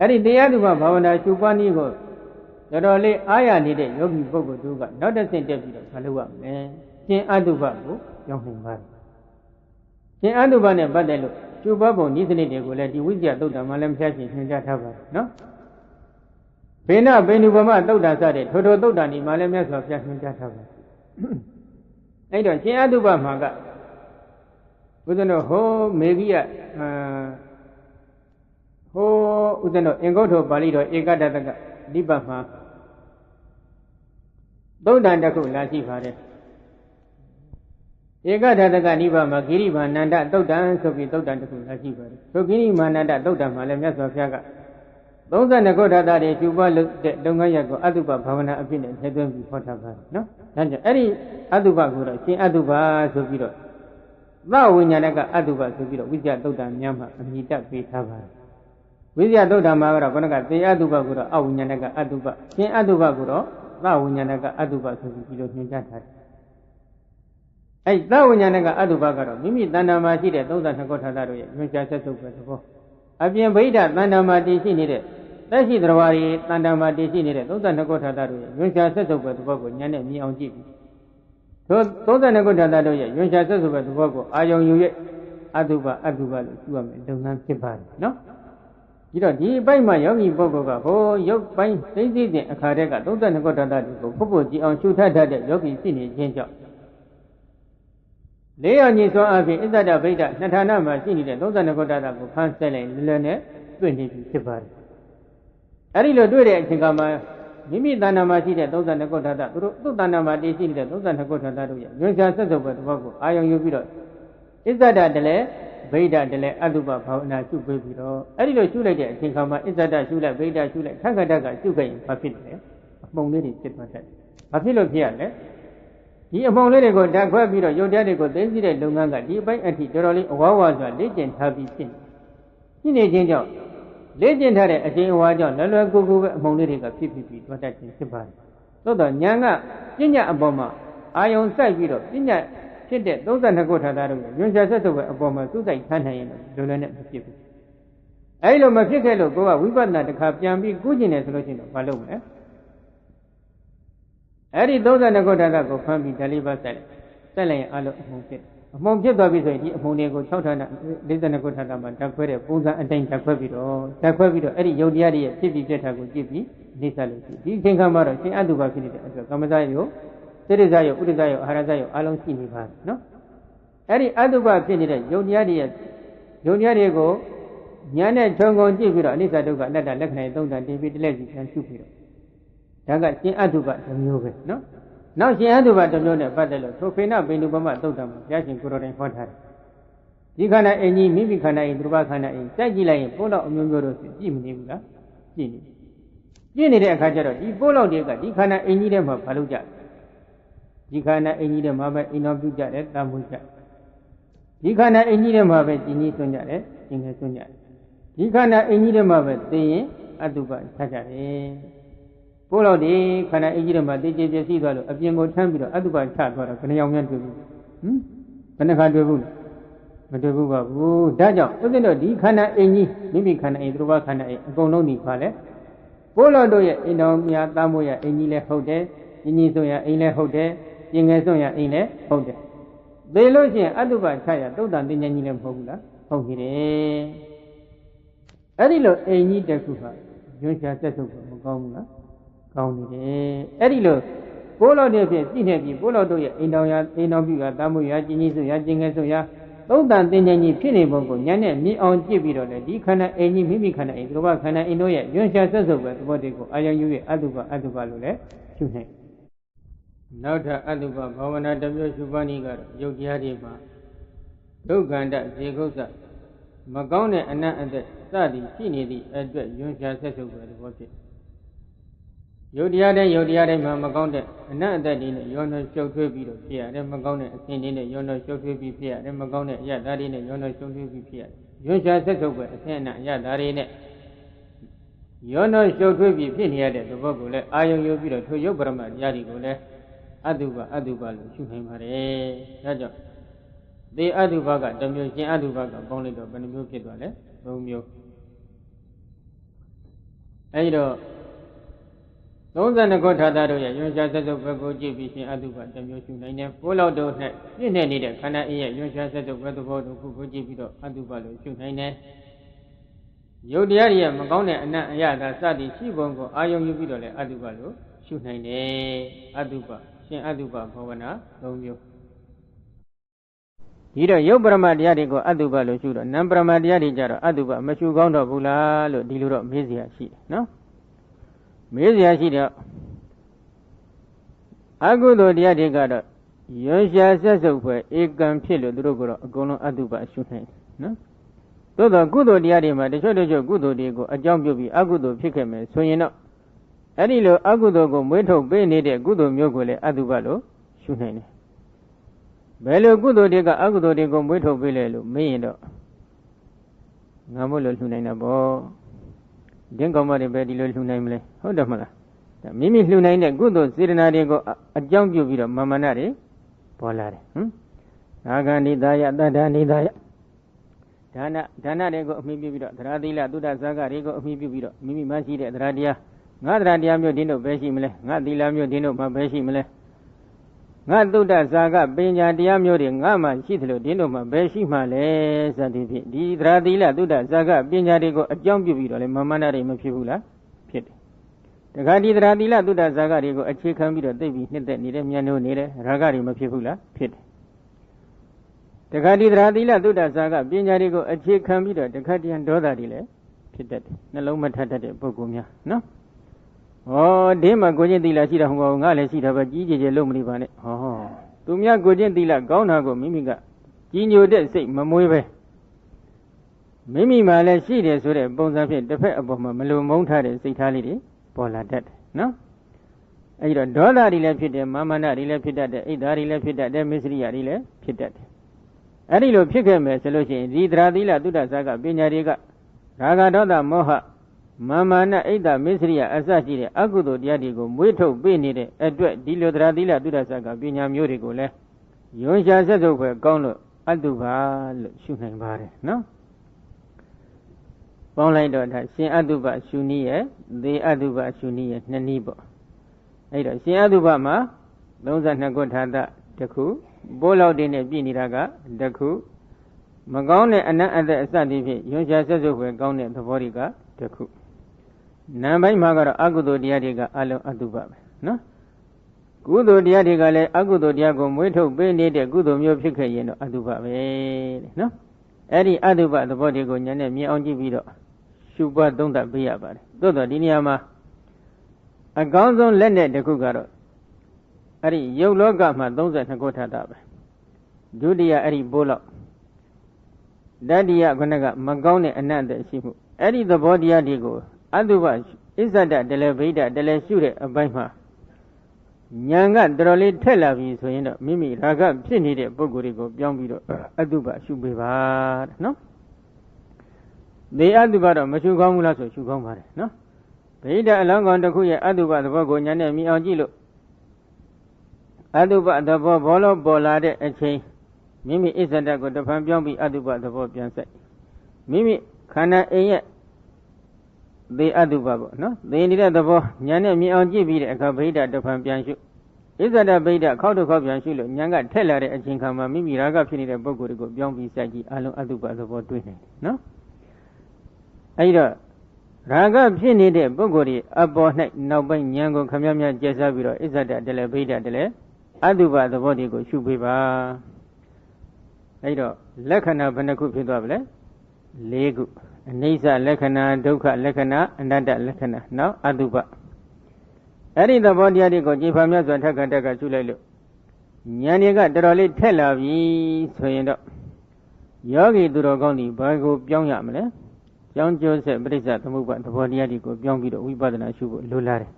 အဲ့ဒီတရားသူကဘာဝနာရှုပွားနည်းကိုတော်တော်လေးအားရနေတဲ့ယောဂီပုဂ္ဂိုလ်တို့ကနောက်တစ်ဆင့်တက်ပြီးတော့မလုပ်ရမလဲရှင်အတုပကိုရောက်နိုင်ပါတယ်ရှင်အတုပနဲ့ပတ်သက်လို့ရှုပွားပုံဤစနစ်တွေကိုလည်းဒီဝိဇ္ဇာသုတ်တံမှာလည်းမဖြတ်ရှင်ညွှန်ကြားထားပါတယ်နော်ဘေနဘေနုပမသုတ်တံစတဲ့ထိုထိုသုတ်တံဒီမှာလည်းမြတ်စွာဘုရားညွှန်ကြားထားပါတယ်အဲ့တော့ရှင်အတုပမှာကဘုဇ္ဇနောဟောမေဂိယအာ ဟိုဥဒ္ဒနောအင်္ဂုတ္ထောပါဠိတော်ဧကတတကနိဗ္ဗာန်မှာသုတ်တန်တစ်ခုလာရှိပါတယ်ဧကတတကနိဗ္ဗာန်မှာဂိရိမာနန္ဒသုတ်တန်ဆိုပြီးသုတ်တန်တစ်ခုလာရှိပါတယ်ဆိုဂိရိမာနန္ဒသုတ်တန်မှာလည်းမြတ်စွာဘုရားက32ခုထာတာတွေကျူပွားလုပ်တဲ့လုပ်ငန်းရပ်ကိုအတုပဘာဝနာအဖြစ်နဲ့ထည့်သွင်းပြီးဟောထားပါတယ်နော်ဒါကြောင့်အဲ့ဒီအတုပကိုတော့ရှင်အတုပဆိုပြီးတော့သဝိညာဏကအတုပဆိုပြီးတော့ဝိဇ္ဇသုတ်တန်များမှာအမိတက်ပေးထားပါတယ် ဝိဇ္ဇသုတ်တံမှာကတော့ခုနကသေအတုပကိုတော့အဝိညာဏကအတုပရှင်အတုပကိုတော့သဝိညာဏကအတုပဆိုပြီးဒီလိုညွှန်ကြားထားတယ်။အဲ့သဝိညာဏကအတုပကတော့မိမိတဏ္ဍာမှာရှိတဲ့32ခုထာတာတို့ရဲ့ညွှန်ကြားချက်စုပ်ပဲသဘော။အပြင်ဗိဓာတဏ္ဍာမှာတည်ရှိနေတဲ့သက်ရှိတရားရီတဏ္ဍာမှာတည်ရှိနေတဲ့32ခုထာတာတို့ရဲ့ညွှန်ကြားချက်စုပ်ပဲသဘောကိုဉာဏ်နဲ့မြင်အောင်ကြည့်ပြီးသို့32ခုထာတာတို့ရဲ့ညွှန်ကြားချက်စုပ်ပဲသဘောကိုအာယုံယူရဲ့အတုပအတုပလို့ကြည့်ရမယ်လုပ်ငန်းဖြစ်ပါတယ်နော်။ ဒီတော့ဒီအပိုင်းမှာယောဂီပုဂ္ဂိုလ်ကဟိုရုပ်ပိုင်းသိသိတဲ့အခါတည်းက32ခုတတတွေကိုပုပ်ပုတ်ကြည့်အောင်ရှုထထတဲ့ယောဂီရှိနေခြင်းကြောင့်လေးရောင်ကြီးစွမ်းအပြင်အစ္ဆဒဗိဒ္ဓနှစ်ဌာနမှာရှိနေတဲ့32ခုတတကိုဖန်ဆဲလိုက်လွယ်လွယ်နဲ့တွေ့နေပြီဖြစ်ပါတယ်။အဲဒီလိုတွေ့တဲ့အချိန်ကမှမိမိတဏ္ဍာမှာရှိတဲ့32ခုတတသူတို့သူ့တဏ္ဍာမှာတည်ရှိနေတဲ့32ခုတတတို့ရဲ့ညွှန်ရှာဆက်စုပ်ပဲတဘောကိုအာယုံယူပြီးတော့အစ္ဆဒတလည်း ဗိဒ္ဓတလည်းအတုပဘာဝနာရှုပေးပြီးတော့အဲ့ဒီလိုရှုလိုက်တဲ့အချိန်ခါမှာအစ္ဆဒရှုလိုက်ဗိဒ္ဓရှုလိုက်ခက္ကတကရှုခဲ့ရင်ဘာဖြစ်လဲအမှုံလေးတွေဖြစ်သွားတတ်တယ်ဘာဖြစ်လို့ဖြစ်ရလဲဒီအမှုံလေးတွေကိုဓာတ်ခွဲပြီးတော့ယုတ်တရားတွေကိုသိသိတဲ့လုပ်ငန်းကဒီအပိုင်းအထိတော်တော်လေးအဝါဝါစွာလေ့ကျင့်ထားပြီးဖြစ်နေနေခြင်းကြောင့်လေ့ကျင့်ထားတဲ့အချိန်အဝါကြောင့်လွယ်လွယ်ကူကူပဲအမှုံလေးတွေကဖြစ်ဖြစ်ပြီးသွားတတ်ခြင်းဖြစ်ပါတယ်သို့တော့ဉာဏ်ကပညာအပေါ်မှာအာယုံစိုက်ပြီးတော့ပညာ ဖြစ်တဲ့32ခုထာတာတို့ညွန်ချဆက်စုပ်ပဲအပေါ်မှာသုတိုက်ထမ်းနိုင်ရင်လွယ်လွယ်နဲ့မဖြစ်ဘူးအဲဒီလိုမဖြစ်ခဲ့လို့ကိုကဝိပဿနာတစ်ခါပြန်ပြီးကုကျင်တယ်ဆိုလို့ရှိရင်တော့မလုပ်မယ်အဲ့ဒီ32ခုထာတာကိုဖမ်းပြီးဓာလိပါဆက်ဆက်လိုက်ရင်အလုံးအမှုဖြစ်အမှုဖြစ်သွားပြီဆိုရင်ဒီအမှုတွေကို6ဌာန52ခုထာတာမှာဓာတ်ခွဲတဲ့ပုံစံအတိုင်းဓာတ်ခွဲပြီးတော့ဓာတ်ခွဲပြီးတော့အဲ့ဒီယုတ်တရားတွေရဲ့ဖြစ်ပြီးပြတ်တာကိုကြည့်ပြီးနေဆက်လို့ရှိဒီအချိန်ခါမှာတော့ရှင်အတုပါဖြစ်နေတဲ့အတွက်ကမ္မဇာယော စိတ္တဇယုတ်ဥဒ္ဒဇယုတ်အာဟာရဇယုတ်အလုံးရှိနေပါနော်အဲ့ဒီအတုပဖြစ်နေတဲ့ယုံတရားတွေရဲ့ယုံတရားတွေကိုညာနဲ့ခြုံငုံကြည့်ပြီးတော့အနိစ္စဒုက္ခအနတ္တလက္ခဏာသုံးတန်တင်ပြီးတလက်စီပြန်ရှုပြီးတော့ဒါကရှင်အတုပတစ်မျိုးပဲနော်နောက်ရှင်အတုပတစ်မျိုးနဲ့ပတ်သက်လို့ထိုဖေနပိန္ဒုပမသုတ်တံမှာဘုရားရှင်ကိုရောတိုင်ဟောထားတယ်ဒီခန္ဓာအင်ကြီးမိမိခန္ဓာအင်သူဘခန္ဓာအင်စိုက်ကြည့်လိုက်ရင်ပိုးတော့အမျိုးမျိုးတို့ကြည့်မနေဘူးလားကြည့်နေကြည့်နေတဲ့အခါကျတော့ဒီပိုးလောက်တွေကဒီခန္ဓာအင်ကြီးထဲမှာဘာလို့ကြလဲ ဒီခန္ဓာအင်ကြီးထဲမှာပဲအိမ်တော်ပြုကြတယ်တန်ဖိုးကြဒီခန္ဓာအင်ကြီးထဲမှာပဲကျင်ကြီးသွင်းကြတယ်ကျင်ငယ်သွင်းကြတယ်ဒီခန္ဓာအင်ကြီးထဲမှာပဲသိရင်အတုပဆက်ကြတယ်ပို့လို့ဒီခန္ဓာအင်ကြီးထဲမှာသိကျပြည့်စည်သွားလို့အပြင်ကိုထမ်းပြီးတော့အတုပချသွားတော့ခဏယောင်များတွေ့ဘူးဟမ်ဘယ်နှခါတွေ့ဘူးမတွေ့ဘူးပါဘူးဒါကြောင့်ဥစဉ်တော့ဒီခန္ဓာအင်ကြီးမိမိခန္ဓာအင်သူတော်ခန္ဓာအင်အကုန်လုံးဒီပါလဲပို့လို့တို့ရဲ့အိမ်တော်များတားမို့ရအင်ကြီးလည်းဟုတ်တယ်ညီညီဆိုရအိမ်လည်းဟုတ်တယ် ပြင်ငယ်စွန့်ရအိမ်လည်းဟုတ်တယ်သေလို့ရှိရင်အတုပချရတုတ်တန်တင်ညာကြီးလည်းမဟုတ်ဘူးလားဟုတ်ပြီတယ်အဲ့ဒီလိုအိမ်ကြီးတစ်ခုဟာညွှန်ရှာဆက်ဆုပ်မကောင်းဘူးလားကောင်းနေတယ်အဲ့ဒီလိုပိုးလို့တဲ့ဖြင့်သိနေပြီပိုးလို့တို့ရဲ့အိမ်တော်ရအိမ်တော်ပြုရတာမှုရကျင်ကြီးစွန့်ရကျင်ငယ်စွန့်ရသုတ်တန်တင်ညာကြီးဖြစ်နေပုံကိုညနဲ့မြင်အောင်ကြည့်ပြီးတော့လေဒီခန္ဓာအိမ်ကြီးမိမိခန္ဓာအိမ်သူတော်ခန္ဓာအိမ်တို့ရဲ့ညွှန်ရှာဆက်ဆုပ်ပဲသဘောတွေကိုအာယုံယူရဲ့အတုပအတုပလို့လည်းရှုနိုင် နောက်ထပ်အတုပဘာဝနာတစ်မျိုးရှုပါးနည်းကတော့ယုတ်တရားတွေမှာဒုက္ခန္တဇေကုသမကောင်းတဲ့အနတ်အသက်စသည်ရှိနေသည့်အတွက်ယွန်ရှာဆက်ဆုပ်ပဲသဘောဖြစ်ယုတ်တရားတဲ့ယုတ်တရားတွေမှာမကောင်းတဲ့အနတ်အသက်တွေနဲ့ယောနှရှုပ်ထွေးပြီးတော့ဖြစ်ရတယ်မကောင်းတဲ့အစဉ်တွေနဲ့ယောနှရှုပ်ထွေးပြီးဖြစ်ရတယ်မကောင်းတဲ့အရသားတွေနဲ့ယောနှရှုပ်ထွေးပြီးဖြစ်ရတယ်ယွန်ရှာဆက်ဆုပ်ပဲအစဉ်အနတ်အရသားတွေနဲ့ယောနှရှုပ်ထွေးပြီးဖြစ်နေရတဲ့သဘောကိုလည်းအာယုံယူပြီးတော့ထိုယုတ်ပရမတရားတွေကိုလည်း အတုပအတုပလို့ရှုနိုင်ပါတယ်ဒါကြောင့်သေအတုပကတစ်မျိုးရှင်အတုပကပေါင်းလိုက်တော့ဘယ်နှမျိုးဖြစ်သွားလဲသုံးမျိုးအဲဒီတော့32ခုထာတာတို့ရဲ့ယွန်ရှာဆက်စုပ်ဘက်ကိုကြည့်ပြီးရှင်အတုပတစ်မျိုးရှုနိုင်တယ်ပိုးလောက်တို့နဲ့ပြည့်နေနေတဲ့ခန္ဓာအင်းရဲ့ယွန်ရှာဆက်စုပ်ဘက်သဘောတို့ခုကိုကြည့်ပြီးတော့အတုပလို့ရှုနိုင်တယ်ယုတ်တရားတွေရဲ့မကောင်းတဲ့အနတ်အရသာစသည်ရှိပုံကိုအာယုံယူပြီးတော့လည်းအတုပလို့ရှုနိုင်တယ်အတုပ ရှင်အတုပဘဝနာ၃မျိုးဒီတော့ယုတ်ပရမတရားတွေကိုအတုပလို့ရှုတော့နံပရမတရားတွေကြတော့အတုပမရှုကောင်းတော့ဘူးလားလို့ဒီလိုတော့မေးစရာရှိတယ်နော်မေးစရာရှိတော့အကုသိုလ်တရားတွေကတော့ရွှရှာဆက်စုပ်ဖွယ်ဧကံဖြစ်လို့သူတို့ကတော့အကုန်လုံးအတုပရှုနိုင်တယ်နော်သို့တော့ကုသိုလ်တရားတွေမှာတချို့တချို့ကုသိုလ်တွေကိုအကြောင်းပြုပြီးအကုသိုလ်ဖြစ်ခဲ့မယ်ဆိုရင်တော့ အဲ့ဒီလိုအကုသိုလ်ကိုမွေးထုတ်ပေးနေတဲ့ကုသိုလ်မျိုးကိုလည်းအတုပလို့ရှုနိုင်တယ်ဘယ်လိုကုသိုလ်တွေကအကုသိုလ်တွေကိုမွေးထုတ်ပေးလဲလို့မေးရင်တော့ငါမို့လို့လှူနိုင်တာပေါ့ဒင်းကောင်မတွေပဲဒီလိုလှူနိုင်မလဲဟုတ်တယ်မလားမိမိလှူနိုင်တဲ့ကုသိုလ်စေတနာတွေကိုအကြောင်းပြုပြီးတော့မာမနာတွေပေါ်လာတယ်ဟမ်အာဂဏိတာယတတ္ထာနိတာယဒါနဒါနတွေကိုအမိပြုပြီးတော့သရသီလသုဒ္ဓဇာကတွေကိုအမိပြုပြီးတော့မိမိမှရှိတဲ့သရတရား ငါသရတရားမျိုးဒင်းတို့ပဲရှိမလဲငါသီလမျိုးဒင်းတို့မှပဲရှိမလဲငါသုဒ္ဓဇာကပညာတရားမျိုးတွေငါမှရှိသလိုဒင်းတို့မှပဲရှိမှလဲစသည်ဖြင့်ဒီသရသီလသုဒ္ဓဇာကပညာတွေကိုအကြောင်းပြုပြီးတော့လေမမနာတွေမဖြစ်ဘူးလားဖြစ်တယ်တခါဒီသရသီလသုဒ္ဓဇာကတွေကိုအခြေခံပြီးတော့သိပြီးနှစ်သက်နေတဲ့မြန်နိုးနေတဲ့ရာဂတွေမဖြစ်ဘူးလားဖြစ်တယ်တခါဒီသရသီလသုဒ္ဓဇာကပညာတွေကိုအခြေခံပြီးတော့တခါတည်းဒေါသတွေလည်းဖြစ်တတ်တယ်နှလုံးမထက်တတ်တဲ့ပုဂ္ဂိုလ်များနော် ဟောဒင်းမှာကိုချင်းသီလရှိတာဟုတ်ပါဘူးငါလည်းရှိတာပဲကြီးကြီးကျယ်လုံးမနေပါနဲ့ဟောသူများကိုချင်းသီလကောင်းတာကိုမိမိကကြီးညိုတဲ့စိတ်မမွေးပဲမိမိမှလည်းရှိတယ်ဆိုတဲ့ပုံစံဖြင့်တစ်ဖက်အပေါ်မှာမလုံမုန်းထားတဲ့စိတ်ထားလေးတွေပေါ်လာတတ်တယ်နော်အဲဒီတော့ဒေါသတွေလည်းဖြစ်တယ်မာမနတွေလည်းဖြစ်တတ်တယ်အိတ်ဓာတွေလည်းဖြစ်တတ်တယ်မစ္စရိယတွေလည်းဖြစ်တတ်တယ်အဲ့ဒီလိုဖြစ်ခဲ့မယ်ဆိုလို့ရှိရင်ဒီသရသီလသုဒ္ဓဇာကပညာတွေကရာဂဒေါသမောဟ မာမာနအိတ်တမစ္စရိယအစရှိတဲ့အကုသိုလ်တရားတွေကိုမွေးထုတ်ပေးနေတဲ့အတွက်ဒီလိုသရသီလသုဒ္ဓဇာကပညာမျိုးတွေကိုလည်းယွန်ရှာဆက်စုပ်ပဲကောင်းလို့အတုပါလို့ရှုနိုင်ပါတယ်နော်ပေါင်းလိုက်တော့ဒါရှင်အတုပရှုနည်းရဲ့သေအတုပရှုနည်းရဲ့နှစ်နည်းပေါ့အဲ့တော့ရှင်အတုပမှာ32ခုထာတတစ်ခုပိုးလောက်တင်းနဲ့ပြည်နေတာကတစ်ခုမကောင်းတဲ့အနတ်အသက်အစတည်းဖြင့်ယွန်ရှာဆက်စုပ်ပဲကောင်းတဲ့သဘောတွေကတစ်ခု နာမ်ပိုင်းမှာကတော့အကုသိုလ်တရားတွေကအလုံးအတုပပဲနော်ကုသိုလ်တရားတွေကလည်းအကုသိုလ်တရားကိုမွေးထုတ်ပေးနေတဲ့ကုသိုလ်မျိုးဖြစ်ခဲ့ရင်တော့အတုပပဲတဲ့နော်အဲ့ဒီအတုပသဘောတွေကိုညာနဲ့မြင်အောင်ကြည့်ပြီးတော့ရှုပွားသုံးသပ်ပေးရပါတယ်သို့တော့ဒီနေရာမှာအကောင်းဆုံးလက်နဲ့တစ်ခုကတော့အဲ့ဒီယုတ်လောကမှာ32ခုထတာပဲဒုတိယအဲ့ဒီဘိုးလောက်တတိယခုနကမကောင်းတဲ့အနတ်တဲ့ရှိမှုအဲ့ဒီသဘောတရားတွေကို အတုပအစ္ဆဒတလေဗိဒတလေရှုတဲ့အပိုင်းမှာညာကတော်တော်လေးထက်လာပြီဆိုရင်တော့မိမိရာဂဖြစ်နေတဲ့ပုံကိုယ်တွေကိုပြောင်းပြီးတော့အတုပရှုပေးပါတဲ့နော်ဒီအတုပတော့မရှုကောင်းဘူးလားဆိုရှုကောင်းပါတယ်နော်ဗိဒအလောင်းကောင်တစ်ခုရဲ့အတုပသဘောကိုညာနဲ့မြင်အောင်ကြည့်လို့အတုပသဘောဘောလို့ပေါ်လာတဲ့အချိန်မိမိအစ္ဆဒကိုတဖန်ပြောင်းပြီးအတုပသဘောပြန်ဆက်မိမိခန္ဓာအိမ်ရဲ့ သေအတုပပေါ့နော်သေနေတဲ့သဘောညာနဲ့မြင်အောင်ကြည့်ပြီးတဲ့အခါဗိဒတဖန်ပြန်ရှုဣဇဒဗိဒခောက်တစ်ခေါက်ပြန်ရှုလို့ညာကထက်လာတဲ့အချိန်ခါမှာမိမိရာဂဖြစ်နေတဲ့ပုံကိုယ်တွေကိုပြောင်းပြီးစိုက်ကြည့်အလုံးအတုပသဘောတွေ့နေတယ်နော်အဲဒီတော့ရာဂဖြစ်နေတဲ့ပုဂ္ဂိုလ်တွေအပေါ်၌နောက်ပိုင်းဉာဏ်ကိုခမည်းများကျက်စားပြီးတော့ဣဇဒတလည်းဗိဒတလည်းအတုပသဘောတွေကိုရှုပေးပါအဲဒီတော့လက္ခဏာဘယ်နှခုဖြစ်သွားပြီလဲ၄ခု အနိစ္စလက္ခဏာဒုက္ခလက္ခဏာအနတ္တလက္ခဏာနောက်အတုပအဲ့ဒီသဘောတရားတွေကိုကြည်ဖာမြတ်စွာထက်ခတက်ကရှုလိုက်လို့ဉာဏ်တွေကတော်တော်လေးထက်လာပြီဆိုရင်တော့ယောဂီသူတော်ကောင်းဒီဘာကိုပြောင်းရမလဲကြောင်းကျိုးဆက်ပရိစ္ဆသမုပ္ပါသဘောတရားတွေကိုပြောင်းပြီးတော့ဝိပဿနာရှုဖို့လိုလားတယ်